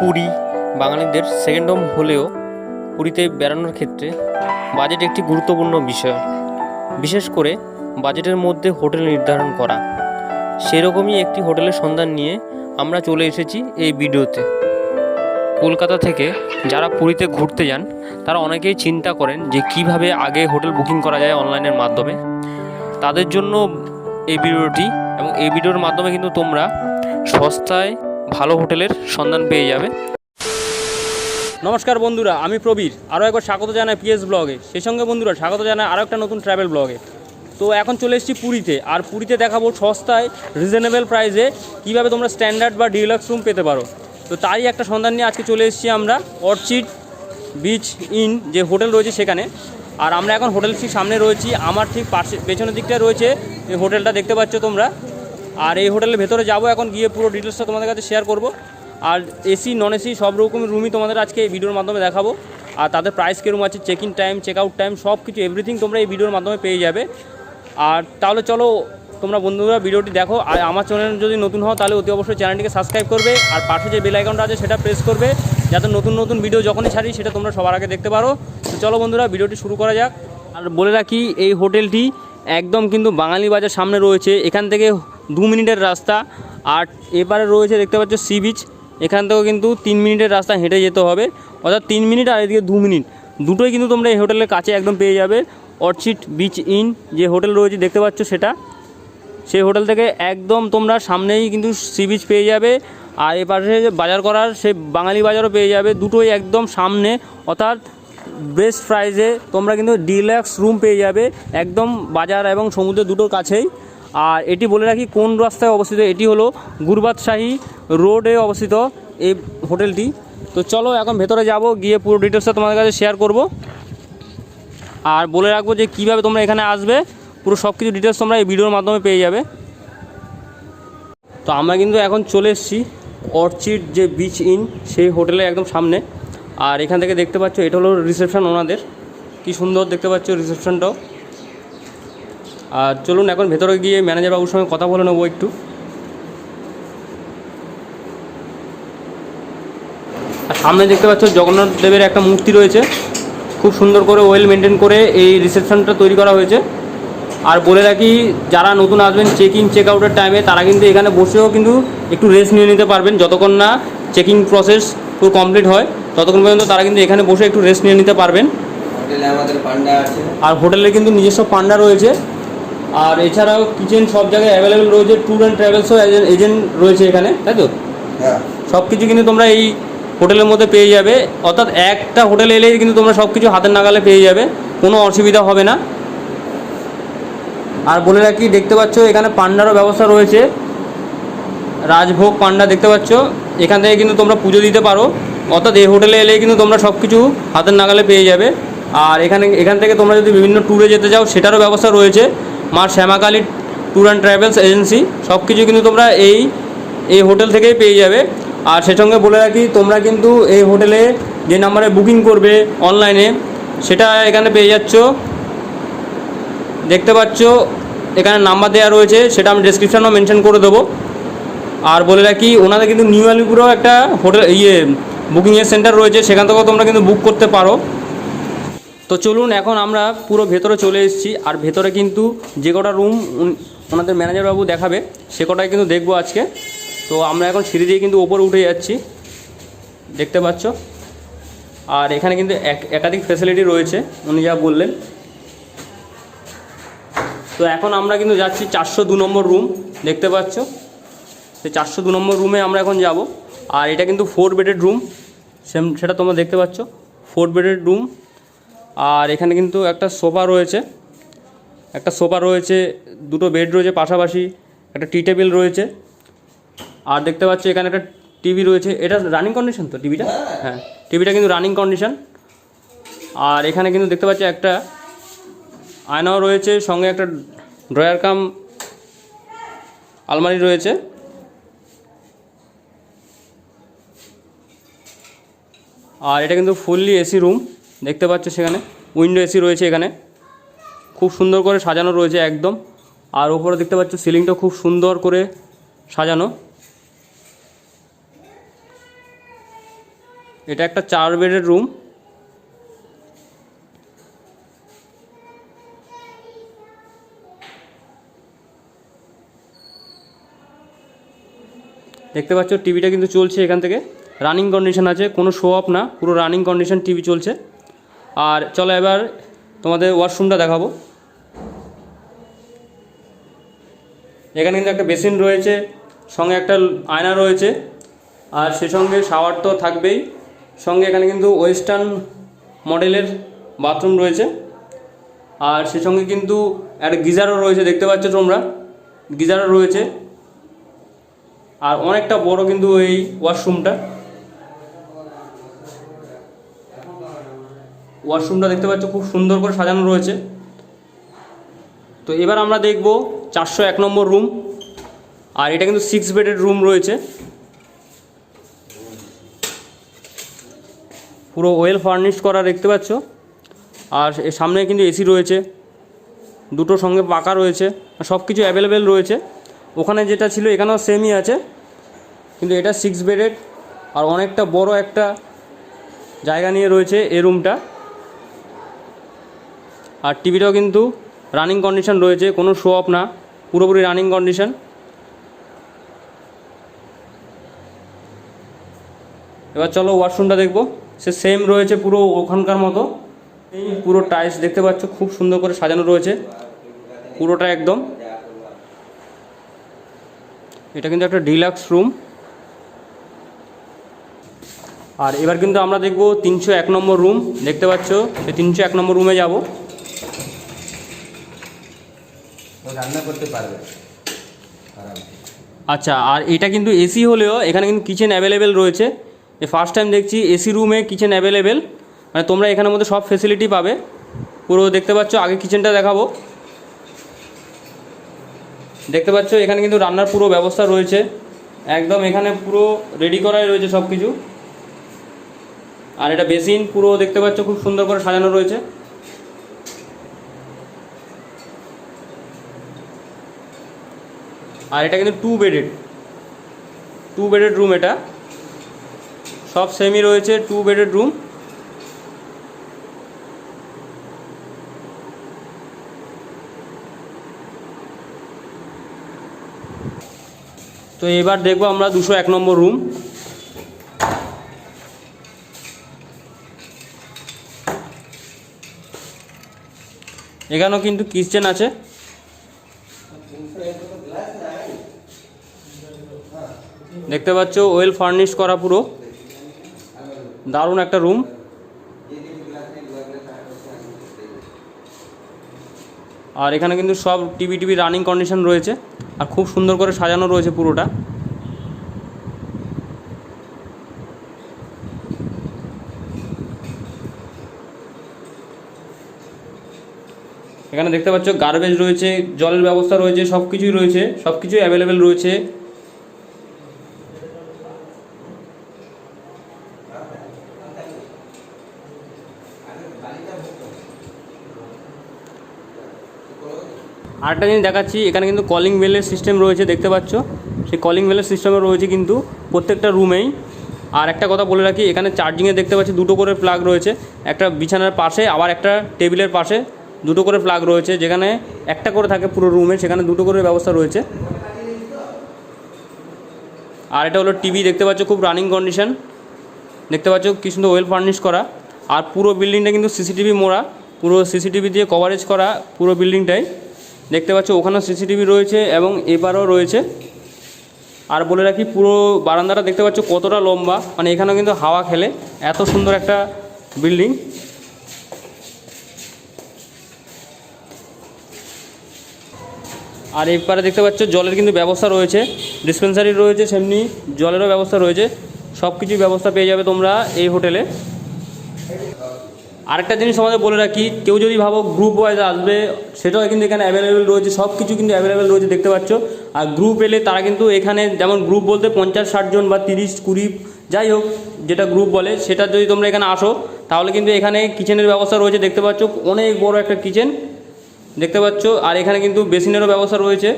পুরী। বাঙালিদের second home হলেও পুরীতে বেড়ানোর ক্ষেত্রে বাজেট একটি গুরুত্বপূর্ণ বিষয়। বিশেষ করে বাজেটের মধ্যে হোটেল নির্ধারণ করা। সেরকমই একটি হোটেলের সন্ধান নিয়ে আমরা চলে এসেছি এই ভিডিওতে। কলকাতা থেকে যারা পুরীতে ঘুরতে যান, তারা অনেকেই চিন্তা করেন যে কীভাবে আগে হোটেল বুকিং করা যায় অনলাইনের মাধ্যমে। তাদের জন্য এই ভিডিওটি এবং এই ভিডিওর মাধ্যমে কিন্তু তোমরা সস্তায় ভালো হোটেলের সন্ধান পেয়ে যাবে। নমস্কার বন্ধুরা, আমি প্রবীর। আরও একবার স্বাগত জানাই পিএস ব্লগে। সেই সঙ্গে বন্ধুরা, স্বাগত জানায় আরও একটা নতুন ট্রাভেল ব্লগে। তো এখন চলে এসেছি পুরীতে। আর পুরীতে দেখাবো সস্তায় রিজনেবল প্রাইসে কীভাবে তোমরা স্ট্যান্ডার্ড বা ডিলাক্স রুম পেতে পারো। তো তারই একটা সন্ধান নিয়ে আজকে চলে এসেছি আমরা অর্চিড বিচ ইন যে হোটেল রয়েছে সেখানে। আর আমরা এখন হোটেল ঠিক সামনে রয়েছি। আমার ঠিক পাশে পেছনের দিকটায় রয়েছে এই হোটেলটা, দেখতে পাচ্ছ তোমরা। আর এই হোটেলের ভেতরে যাব এখন, গিয়ে পুরো ডিটেলসটা তোমাদের কাছে শেয়ার করব। আর এসি নন এসি সব রকমের রুমই তোমাদের আজকে এই ভিডিওর মাধ্যমে দেখাবো। আর তাদের প্রাইস কীরকম আছে check in time check out time সব কিছু এভরিথিং তোমরা এই ভিডিওর মাধ্যমে পেয়ে যাবে। আর তাহলে চলো, তোমরা বন্ধুরা ভিডিওটি দেখো। আর আমার চ্যানেল যদি নতুন হও, তাহলে অতি অবশ্যই চ্যানেলটিকে সাবস্ক্রাইব করবে। আর পাশে যে বেল আছে, সেটা প্রেস করবে। যাতে নতুন নতুন ভিডিও যখনই ছাড়ি, সেটা তোমরা সবার আগে দেখতে পারো। তো চলো বন্ধুরা ভিডিওটি শুরু করা যাক। আর বলে রাখি, এই হোটেলটি একদম কিন্তু বাঙালি বাজার সামনে রয়েছে। এখান থেকে দু মিনিটের রাস্তা। আর এপারে রয়েছে দেখতে পাচ্ছ সি বিচ। এখান থেকেও কিন্তু তিন মিনিটের রাস্তা হেঁটে যেতে হবে। অর্থাৎ তিন মিনিট আর এদিকে দু মিনিট। দুটোই কিন্তু তোমরা এই হোটেলের কাছে একদম পেয়ে যাবে। অর্চিড বিচ ইন যে হোটেল রয়েছে, দেখতে পাচ্ছ সেটা। সেই হোটেল থেকে একদম তোমরা সামনেই কিন্তু সি বিচ পেয়ে যাবে। আর এ পাশে যে বাজার করার সে বাঙালি বাজারও পেয়ে যাবে। দুটোই একদম সামনে। অর্থাৎ বেস্ট প্রাইসে তোমরা কিন্তু ডিলাক্স রুম পেয়ে যাবে। একদম বাজার এবং সমুদ্র দুটোর কাছেই। আর এটি বলে রাখি কোন রাস্তায় অবস্থিত? এটি হলো গুরবাদশাহী রোডে অবস্থিত এই হোটেলটি। তো চলো এখন ভেতরে যাব, গিয়ে পুরো ডিটেলসটা তোমাদের কাছে শেয়ার করব। আর বলে রাখব যে কীভাবে তোমরা এখানে আসবে, পুরো সব কিছু ডিটেলস তোমরা এই ভিডিওর মাধ্যমে পেয়ে যাবে। তো আমরা কিন্তু এখন চলে এসেছি অর্চিড যে বিচ ইন সেই হোটেলের একদম সামনে। আর এখান থেকে দেখতে পাচ্ছ, এটা হলো রিসেপশন ওনাদের। কি সুন্দর দেখতে পাচ্ছ রিসেপশনটাও আর চলুন এখন ভেতরে গিয়ে ম্যানেজার বাবুর সঙ্গে কথা বলে নেব একটু। আর সামনে দেখতে পাচ্ছ জগন্নাথ দেবের একটা মূর্তি রয়েছে। খুব সুন্দর করে ওয়েল মেনটেন করে এই রিসেপশনটা তৈরি করা হয়েছে। আর বলে রাখি যারা নতুন আসবেন চেকিং চেক আউটের টাইমে তারা কিন্তু এখানে বসেও কিন্তু একটু রেস্ট নিয়ে নিতে পারবেন। যতক্ষণ না চেকিং প্রসেস পুরো কমপ্লিট হয় ততক্ষণ পর্যন্ত তারা কিন্তু এখানে বসে একটু রেস্ট নিয়ে নিতে পারবেন। আর হোটেলে কিন্তু নিজস্ব পান্ডা রয়েছে। আর এছাড়াও কিচেন সব জায়গায় অ্যাভেলেবেল রয়েছে ট্যুর অ্যান্ড ট্রাভেলসও এজেন্ট রয়েছে এখানে তাই তো? হ্যাঁ। সব কিছু কিন্তু তোমরা এই হোটেলের মধ্যে পেয়ে যাবে। অর্থাৎ একটা হোটেলে এলেই কিন্তু তোমরা সব কিছু হাতের নাগালে পেয়ে যাবে কোনো অসুবিধা হবে না। আর বলে রাখি দেখতে পাচ্ছ এখানে পান্ডারও ব্যবস্থা রয়েছে। রাজভোগ পান্ডা দেখতে পাচ্ছ এখান থেকে কিন্তু তোমরা পুজো দিতে পারো। অর্থাৎ এই হোটেলে এলেই কিন্তু তোমরা সব কিছু হাতের নাগালে পেয়ে যাবে। আর এখানে এখান থেকে তোমরা যদি বিভিন্ন ট্যুরে যেতে চাও সেটারও ব্যবস্থা রয়েছে। Maa Shyamakali tour and travels agency সব কিছু কিন্তু তোমরা এই এই হোটেল থেকেই পেয়ে যাবে। আর সে সঙ্গে বলে রাখি, তোমরা কিন্তু এই হোটেলে যে নাম্বারে বুকিং করবে অনলাইনে সেটা এখানে পেয়ে যাচ্ছ। দেখতে পাচ্ছ, এখানে নাম্বার দেওয়া রয়েছে, সেটা আমি ডেসক্রিপশানেও মেনশন করে দেবো। আর বলে রাখি, ওনাদের কিন্তু নিউ আলিপুরেও একটা হোটেল ইয়ে বুকিংয়ের সেন্টার রয়েছে, সেখান থেকেও তোমরা কিন্তু বুক করতে পারো। তো চলুন এখন আমরা পুরো ভেতরে চলে এসেছি, আর ভেতরে কিন্তু যে কটা রুম ওনাদের ম্যানেজারবাবু দেখাবে, সে কটাই কিন্তু দেখব আজকে। তো আমরা এখন সিঁড়ি দিয়ে কিন্তু ওপরে উঠে যাচ্ছি, দেখতে পাচ্ছ? আর এখানে কিন্তু এক একাধিক ফ্যাসিলিটি রয়েছে, উনি যা বললেন। তো এখন আমরা কিন্তু যাচ্ছি চারশো দু নম্বর রুম দেখতে পাচ্ছ? সেই চারশো দু নম্বর রুমে আমরা এখন যাব। আর এটা কিন্তু ফোর বেডেড রুম সেম সেটা তোমরা দেখতে পাচ্ছ। ফোর বেডেড রুম আর এখানে কিন্তু একটা সোফা রয়েছে। একটা সোফা রয়েছে, দুটো বেড রয়েছে পাশাপাশি, একটা টি টেবিল রয়েছে। আর দেখতে পাচ্ছি এখানে একটা টিভি রয়েছে। এটা রানিং কন্ডিশন তো টিভিটা হ্যাঁ টিভিটা কিন্তু রানিং কন্ডিশন আর এখানে কিন্তু দেখতে পাচ্ছি একটা আয়নাও রয়েছে, সঙ্গে একটা ড্রয়ার কাম আলমারি রয়েছে। আর এটা কিন্তু ফুললি এসি রুম দেখতে পাচ্ছ সেখানে। উইন্ডো এসি রয়েছে এখানে। খুব সুন্দর করে সাজানো রয়েছে একদম। আর ওপরে দেখতে পাচ্ছ সিলিংটা খুব সুন্দর করে সাজানো। এটা একটা চার বেডের রুম দেখতে পাচ্ছ টিভিটা কিন্তু চলছে এখান থেকে। রানিং কন্ডিশন আছে, কোনো শো অফ না, পুরো রানিং কন্ডিশন টিভি চলছে। আর চলো এবার তোমাদের ওয়াশরুমটা দেখাবো। এখানে কিন্তু একটা বেসিন রয়েছে, সঙ্গে একটা আয়না রয়েছে, আর সে সঙ্গে শাওয়ার তো থাকবেই। সঙ্গে এখানে কিন্তু ওয়েস্টার্ন মডেলের বাথরুম রয়েছে, আর সে সঙ্গে কিন্তু একটা গিজারও রয়েছে, দেখতে পাচ্ছ তোমরা? গিজারও রয়েছে, আর অনেকটা বড় কিন্তু এই ওয়াশরুমটা ওয়াশরুমটা দেখতে পাচ্ছ, খুব সুন্দর করে সাজানো রয়েছে। তো এবার আমরা দেখব চারশো এক নম্বর রুম, আর এটা কিন্তু সিক্স বেডের রুম রয়েছে। পুরো ওয়েল ফার্নিশ করা দেখতে পাচ্ছ। আর সামনে কিন্তু এসি রয়েছে, দুটো সঙ্গে পাকা রয়েছে সব কিছু অ্যাভেলেবেল রয়েছে। ওখানে যেটা ছিল এখানেও সেমই আছে, কিন্তু এটা সিক্স বেডেড আর অনেকটা বড় একটা জায়গা নিয়ে রয়েছে এই রুমটা আর টিভিটাও কিন্তু রানিং কন্ডিশন রয়েছে, কোনো শো অফ না, পুরোপুরি রানিং কন্ডিশন এবার চলো ওয়াশরুমটা দেখব, সে সেম রয়েছে পুরো ওখানকার মতো। পুরো টাইলস দেখতে পাচ্ছ, খুব সুন্দর করে সাজানো রয়েছে, পুরোটা একদম। এটা কিন্তু একটা ডিলাক্স রুম আর এবার কিন্তু আমরা দেখব তিনশো এক নম্বর রুম দেখতে পাচ্ছ সেই তিনশো এক নম্বর রুমে যাব। রান্না করতে পারবে। আচ্ছা আর এটা কিন্তু এসি হলেও এখানে কিন্তু কিচেন অ্যাভেলেবেল রয়েছে। ফার্স্ট টাইম দেখছি এসি রুমে কিচেন অ্যাভেলেবেল মানে তোমরা এখানের মধ্যে সব ফেসিলিটি পাবে। পুরো দেখতে পাচ্ছ, আগে কিচেনটা দেখাবো। দেখতে পাচ্ছ, এখানে কিন্তু রান্নার পুরো ব্যবস্থা রয়েছে। একদম এখানে পুরো রেডি করাই রয়েছে সব কিছু আর এটা বেসিন, পুরো দেখতে পাচ্ছ, খুব সুন্দর করে সাজানো রয়েছে। আর এটা কিন্তু two bedded two bedded room এটা। সব সেমি রয়েছে টু বেডেড রুম তো এবার দেখব আমরা দুশো এক নম্বর রুম এখানেও কিন্তু কিচেন আছে। দেখতে পাচ্ছ ওয়েল ফার্নিশ করা পুরো। দারুণ একটা রুম আর এখানে কিন্তু সব টিভি টিভি রানিং কন্ডিশন রয়েছে। আর খুব সুন্দর করে সাজানো রয়েছে পুরোটা। এখানে দেখতে পাচ্ছ গার্বেজ রয়েছে, জলের ব্যবস্থা রয়েছে সব কিছুই রয়েছে সব কিছুই অ্যাভেলেবেল রয়েছে। আরেকটা জিনিস দেখাচ্ছি, এখানে কিন্তু কলিং বেলের সিস্টেম রয়েছে, দেখতে পাচ্ছ? সেই কলিং বেলের সিস্টেমও রয়েছে কিন্তু প্রত্যেকটা রুমেই আর একটা কথা বলে রাখি, এখানে চার্জিংয়ে দেখতে পাচ্ছি দুটো করে প্লাগ রয়েছে। একটা বিছানার পাশে, আবার একটা টেবিলের পাশে দুটো করে প্লাগ রয়েছে, যেখানে একটা করে থাকে পুরো রুমে সেখানে দুটো করে ব্যবস্থা রয়েছে। আর এটা হলো টিভি দেখতে পাচ্ছ খুব রানিং কন্ডিশন দেখতে পাচ্ছ কি সুন্দর ওয়েল ফার্নিশ করা। আর পুরো বিল্ডিংটা কিন্তু সিসিটিভি মোড়া, পুরো সিসিটিভি দিয়ে কভারেজ করা পুরো বিল্ডিংটাই দেখতে পাচ্ছ, ওখানেও সিসিটিভি রয়েছে এবং এবারও রয়েছে। আর বলে রাখি, পুরো বারান্দাটা দেখতে পাচ্ছ কতটা লম্বা। মানে এখানেও কিন্তু হাওয়া খেলে, এত সুন্দর একটা বিল্ডিং। আর এপারে দেখতে পাচ্ছ, জলের কিন্তু ব্যবস্থা রয়েছে ডিসপেন্সারি রয়েছে, সেমনি জলেরও ব্যবস্থা রয়েছে। সব কিছুই ব্যবস্থা পেয়ে যাবে তোমরা এই হোটেলে। আরেকটা জিনিস আমাদের বলে রাখি, কেউ যদি ভাবো গ্রুপ ওয়াইজ আসবে, সেটাও কিন্তু এখানে অ্যাভেলেবেল রয়েছে সব কিছু কিন্তু অ্যাভেলেবেল রয়েছে, দেখতে পাচ্ছ। আর গ্রুপ এলে তারা কিন্তু এখানে যেমন গ্রুপ বলতে পঞ্চাশ, ষাট জন বা তিরিশ, কুড়ি, যাই হোক, যেটা গ্রুপ বলে, সেটা যদি তোমরা এখানে আসো, তাহলে কিন্তু এখানে কিচেনের ব্যবস্থা রয়েছে, দেখতে পাচ্ছ, অনেক বড় একটা কিচেন দেখতে পাচ্ছ। আর এখানে কিন্তু বেসিনেরও ব্যবস্থা রয়েছে।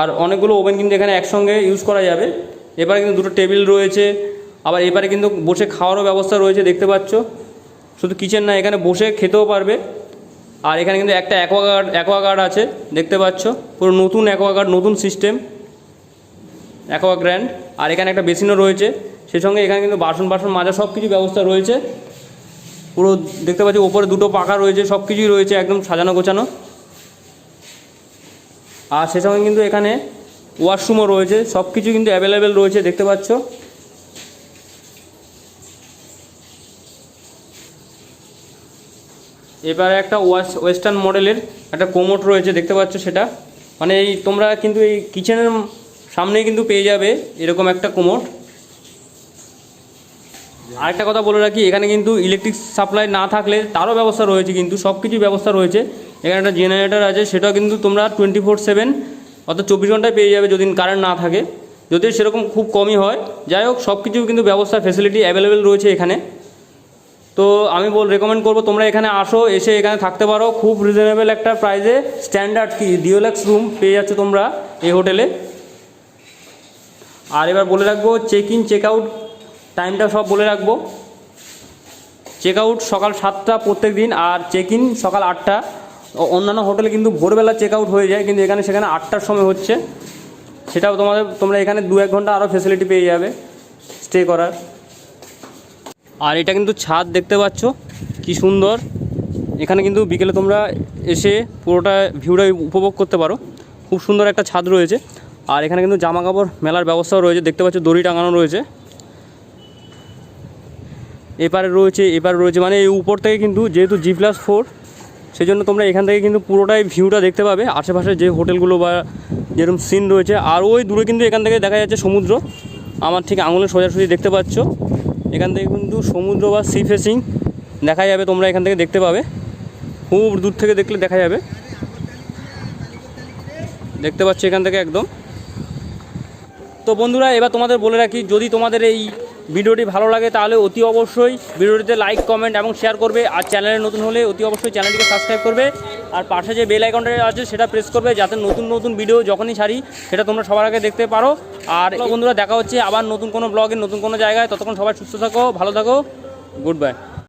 আর অনেকগুলো ওভেন কিন্তু এখানে একসঙ্গে ইউজ করা যাবে। এবার কিন্তু দুটো টেবিল রয়েছে। আবার এপারে কিন্তু বসে খাওয়ারও ব্যবস্থা রয়েছে, দেখতে পাচ্ছ। শুধু কিচেন না, এখানে বসে খেতেও পারবে। আর এখানে কিন্তু একটা অ্যাকোয়াগার্ড অ্যাকোয়াগার্ড আছে, দেখতে পাচ্ছ। পুরো নতুন অ্যাকোয়াগার্ড নতুন সিস্টেম অ্যাকোয়া গ্র্যান্ড আর এখানে একটা বেসিনও রয়েছে। সেই সঙ্গে এখানে কিন্তু বাসন বাসন মাজা সব কিছু ব্যবস্থা রয়েছে। পুরো দেখতে পাচ্ছি, ওপরে দুটো পাখা রয়েছে সব কিছুই রয়েছে একদম সাজানো গোছানো। আর সে সঙ্গে কিন্তু এখানে ওয়াশরুমও রয়েছে সব কিছু কিন্তু অ্যাভেলেবেল রয়েছে, দেখতে পাচ্ছ। এবারে একটা ওয়েস্টার্ন মডেলের একটা কোমোট রয়েছে, দেখতে পাচ্ছ সেটা। মানে এই তোমরা কিন্তু এই কিচেনের সামনেই কিন্তু পেয়ে যাবে এরকম একটা কোমোট। আরেকটা কথা বলে রাখি, এখানে কিন্তু ইলেকট্রিক সাপ্লাই না থাকলে তারও ব্যবস্থা রয়েছে কিন্তু সব কিছুর ব্যবস্থা রয়েছে। এখানে একটা জেনারেটর আছে, সেটাও কিন্তু তোমরা টোয়েন্টি ফোর সেভেন অর্থাৎ চব্বিশ ঘন্টায় পেয়ে যাবে যদি কারেন্ট না থাকে। যদিও সেরকম খুব কমই হয়, যাই হোক সব কিছু কিন্তু ব্যবস্থা ফেসিলিটি অ্যাভেলেবেল রয়েছে এখানে। তো আমি বল রেকমেন্ড করব তোমরা এখানে আসো, এসে এখানে থাকতে পারো। খুব রিজনেবল একটা প্রাইসে স্ট্যান্ডার্ড কি ডিওলাক্স রুম পেয়ে যাচ্ছ তোমরা এই হোটেলে। আর এবার বলে রাখব চেক ইন চেক আউট টাইমটা সব বলে রাখব। চেক আউট সকাল সাতটা প্রত্যেক দিন, আর চেক ইন সকাল আটটা। অন্যান্য হোটেলে কিন্তু ভোরবেলা চেক আউট হয়ে যায়, কিন্তু এখানে সেখানে আটটার সময় হচ্ছে। সেটাও তোমাদের, তোমরা এখানে দু এক ঘণ্টা আরও ফেসিলিটি পেয়ে যাবে স্টে করার। আর এটা কিন্তু ছাদ দেখতে পাচ্ছ, কি সুন্দর। এখানে কিন্তু বিকেলে তোমরা এসে পুরোটা ভিউটা উপভোগ করতে পারো। খুব সুন্দর একটা ছাদ রয়েছে। আর এখানে কিন্তু জামা কাপড় মেলার ব্যবস্থাও রয়েছে। দেখতে পাচ্ছ, দড়ি টাঙানো রয়েছে। এপারে রয়েছে এপারে রয়েছে মানে এই উপর থেকে কিন্তু যেহেতু জি প্লাস ফোর সেই জন্য তোমরা এখান থেকে কিন্তু পুরোটাই ভিউটা দেখতে পাবে। আশেপাশে যে হোটেলগুলো বা যেরকম সিন রয়েছে, আর ওই দূরে কিন্তু এখান থেকে দেখা যাচ্ছে সমুদ্র। আমার ঠিক আঙুলে সোজাসুজি দেখতে পাচ্ছ। এখান থেকে কিন্তু সমুদ্র বা সি ফেসিং দেখা যাবে, তোমরা এখান থেকে দেখতে পাবে। খুব দূর থেকে দেখলে দেখা যাবে। দেখতে পাচ্ছ এখান থেকে একদম। তো বন্ধুরা, এবার তোমাদের বলে রাখি, যদি তোমাদের এই ভিডিওটি ভালো লাগে, তাহলে অতি অবশ্যই ভিডিওটিতে লাইক কমেন্ট এবং শেয়ার করবে। আর চ্যানেলে নতুন হলে অতি অবশ্যই চ্যানেলটিকে সাবস্ক্রাইব করবে। আর পাশে যে বেল আইকনটা আছে সেটা প্রেস করবে যাতে নতুন নতুন ভিডিও যখনই ছাড়ি, সেটা তোমরা সবার আগে দেখতে পারো। আর বন্ধুরা, দেখা হচ্ছে আবার নতুন কোনো ব্লগে নতুন কোনো জায়গায়। ততক্ষণ সবাই সুস্থ থাকো, ভালো থাকো গুড বাই